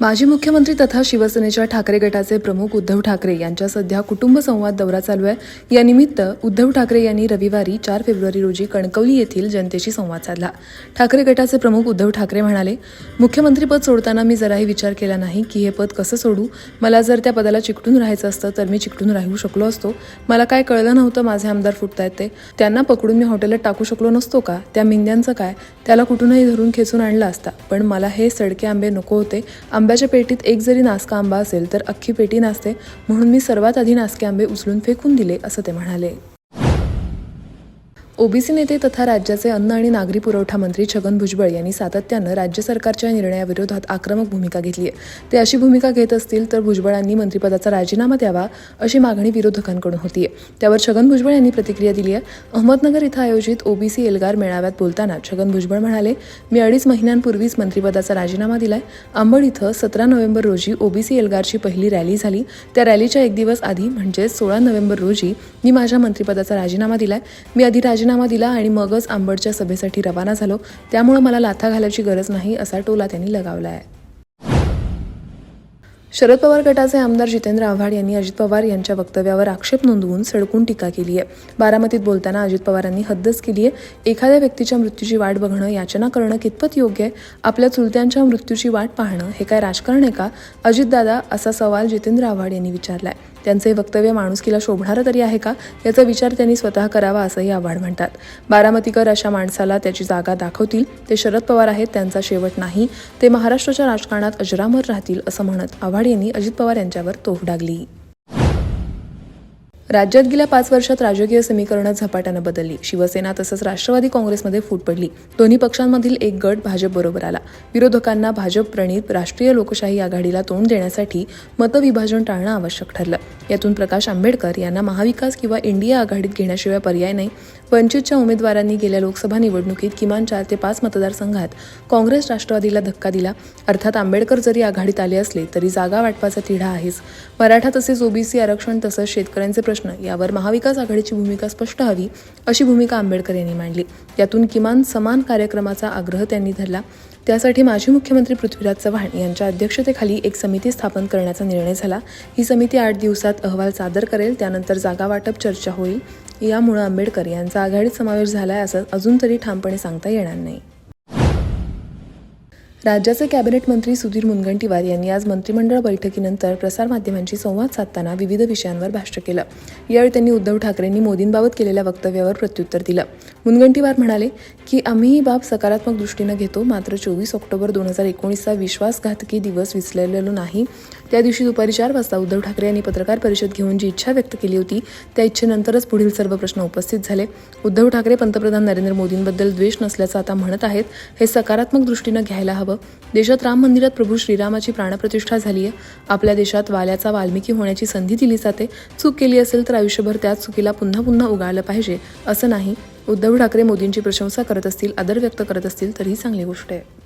माजी मुख्यमंत्री तथा शिवसेनेच्या ठाकरे गटाचे प्रमुख उद्धव ठाकरे यांच्या सध्या कुटुंब संवाद दौरा चालू आहे. यानिमित्त उद्धव ठाकरे यांनी रविवारी चार फेब्रुवारी रोजी कणकवली येथील जनतेशी संवाद साधला. ठाकरे गटाचे प्रमुख उद्धव ठाकरे म्हणाले मुख्यमंत्रीपद सोडताना मी जराही विचार केला नाही की हे पद कसं सोडू? मला जर त्या पदाला चिकटून राहायचं असतं तर मी चिकटून राहू शकलो असतो. मला काय कळलं नव्हतं माझे आमदार फुटतायत ते. त्यांना पकडून मी हॉटेलात टाकू शकलो नसतो का? त्या मिंद्यांचं काय? त्याला कुठूनही धरून खेचून आणला असता. पण मला हे सडके आंबे नको होते. आंब्याच्या पेटीत एक जरी नासका आंबा असेल तर अख्खी पेटी नाचते म्हणून मी सर्वात आधी नासके आंबे उचलून फेकून दिले असं ते म्हणाले. ओबीसी नेते तथा राज्याचे अन्न आणि नागरी पुरवठा मंत्री छगन भुजबळ यांनी सातत्यानं राज्य सरकारच्या निर्णयाविरोधात आक्रमक भूमिका घेतली आहे. ते अशी भूमिका घेत असतील तर भुजबळांनी मंत्रिपदाचा राजीनामा द्यावा अशी मागणी विरोधकांकडून होती त्यावर छगन भुजबळ यांनी प्रतिक्रिया दिली आहे. अहमदनगर इथं आयोजित ओबीसी एल्गार मेळाव्यात बोलताना छगन भुजबळ म्हणाले मी अडीच महिन्यांपूर्वीच मंत्रिपदाचा राजीनामा दिलाय. अंबड इथं सतरा नोव्हेंबर रोजी ओबीसी एल्गारची पहिली रॅली झाली. त्या रॅलीच्या एक दिवस आधी म्हणजेच सोळा नोव्हेंबर रोजी मी माझ्या मंत्रिपदाचा राजीनामा दिलाय. मी आधी राजीनामा दिला आणि मगच आंबडच्या सभेसाठी रवाना झालो. त्यामुळे मला लाथा घालायची गरज नाही असा टोला त्यांनी लगावला आहे. शरद पवार गटाचे आमदार जितेंद्र आव्हाड यांनी अजित पवार यांच्या वक्तव्यावर आक्षेप नोंदवून सडकून टीका केली आहे. बारामतीत बोलताना अजित पवारांनी हद्दच केली आहे. एखाद्या व्यक्तीच्या मृत्यूची वाट बघणं याचना करणं कितपत योग्य आहे? आपल्या चुलत्यांच्या मृत्यूची वाट पाहणं हे काय राजकारण आहे का? अजितदादा असा सवाल जितेंद्र आव्हाड यांनी विचारलाय. त्यांचे हे वक्तव्य माणुसकीला शोभणारं तरी आहे का? याचा विचार त्यांनी स्वतः करावा असंही आव्हाड म्हणतात. बारामतीकर अशा माणसाला त्याची जागा दाखवतील ते शरद पवार आहेत त्यांचा शेवट नाही ते महाराष्ट्राच्या राजकारणात अजरामर राहतील असं म्हणत आव्हाड यांनी अजित पवार यांच्यावर तोफ डागली. राज्यात गेल्या पाच वर्षात राजकीय समीकरणं झपाट्यानं बदलली. शिवसेना तसंच राष्ट्रवादी काँग्रेसमध्ये फूट पडली. दोन्ही पक्षांमधील एक गट भाजप बरोबर आला. विरोधकांना भाजप प्रणित राष्ट्रीय लोकशाही आघाडीला तोंड देण्यासाठी मतविभाजन टाळणं आवश्यक ठरलं. यातून प्रकाश आंबेडकर यांना महाविकास किंवा इंडिया आघाडीत घेण्याशिवाय पर्याय नाही. वंचितच्या उमेदवारांनी गेल्या लोकसभा निवडणुकीत किमान चार ते पाच मतदारसंघात काँग्रेस राष्ट्रवादीला धक्का दिला. अर्थात आंबेडकर जरी आघाडीत आले असले तरी जागा वाटपाचा तिढा आहेच. मराठा तसेच ओबीसी आरक्षण तसंच शेतकऱ्यांचे प्रश्न यावर महाविकास आघाडीची भूमिका स्पष्ट हवी अशी भूमिका आंबेडकर यांनी मांडली. यातून किमान समान कार्यक्रमाचा आग्रह त्यांनी धरला. त्यासाठी माजी मुख्यमंत्री पृथ्वीराज चव्हाण यांच्या अध्यक्षतेखाली एक समिती स्थापन करण्याचा निर्णय झाला. ही समिती आठ दिवसात अहवाल सादर करेल त्यानंतर जागा वाटप चर्चा होईल. यामुळे आंबेडकर यांचा आघाडीत समावेश झालाय असं अजून तरी ठामपणे सांगता येणार नाही. राज्याचे कॅबिनेट मंत्री सुधीर मुनगंटीवार यांनी आज मंत्रिमंडळ बैठकीनंतर प्रसारमाध्यमांशी संवाद साधताना विविध विषयांवर भाष्य केलं. यावेळी त्यांनी उद्धव ठाकरेंनी मोदींबाबत केलेल्या वक्तव्यावर प्रत्युत्तर दिलं. मुनगंटीवार म्हणाले की आम्ही ही बाब सकारात्मक दृष्टीनं घेतो. मात्र चोवीस ऑक्टोबर दोन हजार एकोणीसचा विश्वासघातकी दिवस विसरलेलो नाही. त्या दिवशी दुपारी चार वाजता उद्धव ठाकरे यांनी पत्रकार परिषद घेऊन जी इच्छा व्यक्त केली होती त्या इच्छेनंतरच पुढील सर्व प्रश्न उपस्थित झाले. उद्धव ठाकरे पंतप्रधान नरेंद्र मोदींबद्दल द्वेष नसल्याचं आता म्हणत आहेत. हे सकारात्मक दृष्टीनं घ्यायला हवं. हवं देशात राम मंदिरात प्रभू श्रीरामाची प्राणप्रतिष्ठा झाली आहे आपल्या देशात वाल्याचा वाल्मिकी होण्याची संधी दिली जाते. चूक केली असेल तर आयुष्यभर त्याच चुकीला पुन्हा पुन्हा उगाळलं पाहिजे असं नाही. उद्धव ठाकरे मोदींची प्रशंसा करत असतील आदर व्यक्त करत असतील तर ही चांगली गोष्ट आहे.